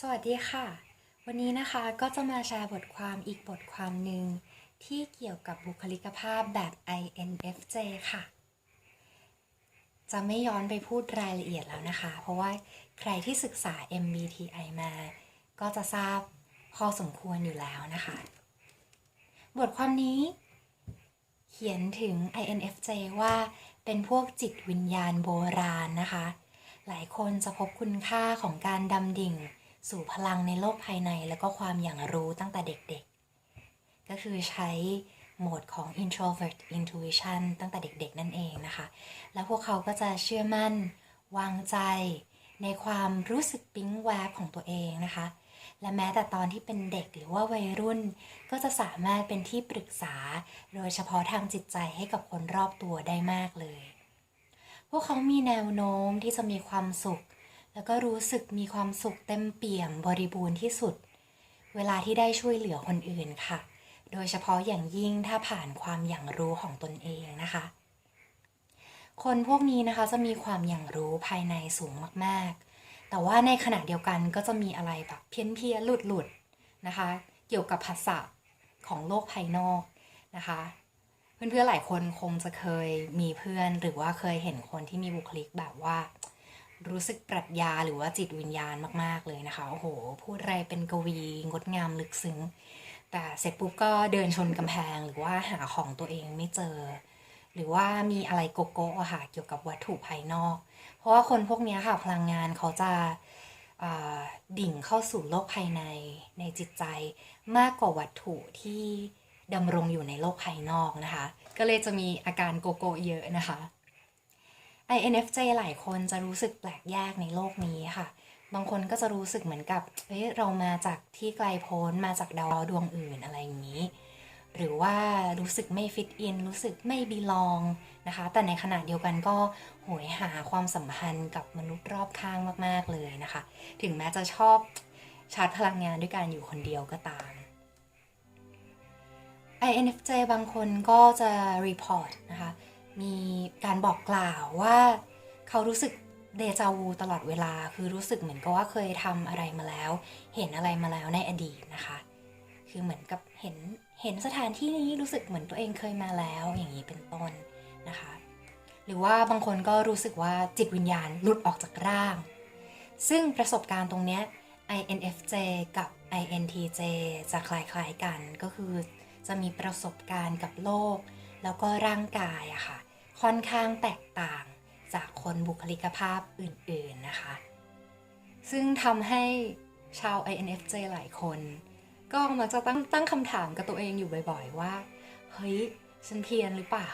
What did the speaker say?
สวัสดีค่ะ วันนี้นะคะก็จะมาแชร์บทความอีกบทความหนึ่งที่เกี่ยวกับบุคลิกภาพแบบ INFJ ค่ะ จะไม่ย้อนไปพูดรายละเอียดแล้วนะคะ เพราะว่าใครที่ศึกษา MBTI มา ก็จะทราบพอสมควรอยู่แล้วนะคะ บทความนี้ เขียนถึง INFJ ว่าเป็นพวกจิตวิญญาณโบราณนะคะ หลายคนจะพบคุณค่าของการดำดิ่ง สู่พลังในโลกภายในแล้วก็ความอย่างรู้ตั้งแต่เด็กๆ ก็คือใช้โหมดของ introvert intuition ตั้งแต่เด็กๆ นั่นเองนะคะ แล้วพวกเขาก็จะเชื่อมั่น วางใจ ในความรู้สึกปิ๊งแวบของตัวเองนะคะ และแม้แต่ตอนที่เป็นเด็กหรือว่าวัยรุ่น ก็จะสามารถเป็นที่ปรึกษา โดยเฉพาะทางจิตใจให้กับคนรอบตัวได้มากเลย พวกเขามีแนวโน้มที่จะมีความสุข แล้วก็รู้สึกมีความสุขเต็มเปี่ยมบริบูรณ์ที่สุด เวลาที่ได้ช่วยเหลือคนอื่นค่ะ โดยเฉพาะอย่างยิ่งถ้าผ่านความอย่างรู้ของตนเองนะคะ คนพวกนี้นะคะจะมีความอย่างรู้ภายในสูงมากๆ แต่ว่าในขณะเดียวกันก็จะมีอะไรแบบเพี้ยนเพียนหลุดหลุดนะคะ เกี่ยวกับภาษาของโลกภายนอกนะคะเพื่อนๆหลายคนคงจะเคยมีเพื่อนหรือว่าเคยเห็นคนที่มีบุคลิกแบบว่า รู้สึกปรัชญาหรือว่าจิตวิญญาณมาก ๆ เลยนะคะ โอ้โห พูดอะไรเป็นกวีงดงามลึกซึ้ง แต่เสร็จปุ๊บก็เดินชนกำแพงหรือว่าหาของตัวเองไม่เจอ หรือว่ามีอะไรโกโก้อะค่ะ เกี่ยวกับวัตถุภายนอก เพราะว่าคนพวกนี้ค่ะ พลังงานเขาจะาดิ่งเข้าสู่โลกภายในในจิตใจมากกว่าวัตถุที่ดำรงอยู่ในโลกภายนอกนะคะ ก็เลยจะมีอาการโกโก้เยอะนะคะ INFJ หลายคนจะรู้สึกแปลกแยกในโลกนี้ค่ะ บางคนก็จะรู้สึกเหมือนกับเฮ้ยเรามาจากที่ไกลโพ้นมาจากดาวดวงอื่นอะไรอย่างนี้ หรือว่ารู้สึกไม่ฟิตอินรู้สึกไม่บีลองนะคะ แต่ในขณะเดียวกันก็โหยหาความสัมพันธ์กับมนุษย์รอบข้างมาก ๆ เลยนะคะ ถึงแม้จะชอบชาร์จพลังงานด้วยการอยู่คนเดียวก็ตาม INFJ บางคนก็จะ report นะคะ มีการบอกกล่าวว่าเขารู้สึกเดจาวูตลอดเวลา คือรู้สึกเหมือนกับว่าเคยทำอะไรมาแล้ว เห็นอะไรมาแล้วในอดีตนะคะ คือเหมือนกับเห็นเห็นสถานที่นี้รู้สึกเหมือนตัวเองเคยมาแล้วอย่างนี้เป็นต้นนะคะ หรือว่าบางคนก็รู้สึกว่าจิตวิญญาณหลุดออกจากร่าง ซึ่งประสบการณ์ตรงเนี้ย INFJ กับ INTJ จะคล้ายๆกันก็คือจะมีประสบการณ์กับโลก แล้วก็ร่างกายอะค่ะ ค่อนข้างแตกต่างจากคนบุคลิกภาพอื่นๆนะคะ ซึ่งทำให้ชาว INFJ หลายคน ก็มักจะตั้งตั้งคำถามกับตัวเองอยู่บ่อยๆว่า เฮ้ย ฉันเพี้ยนหรือเปล่า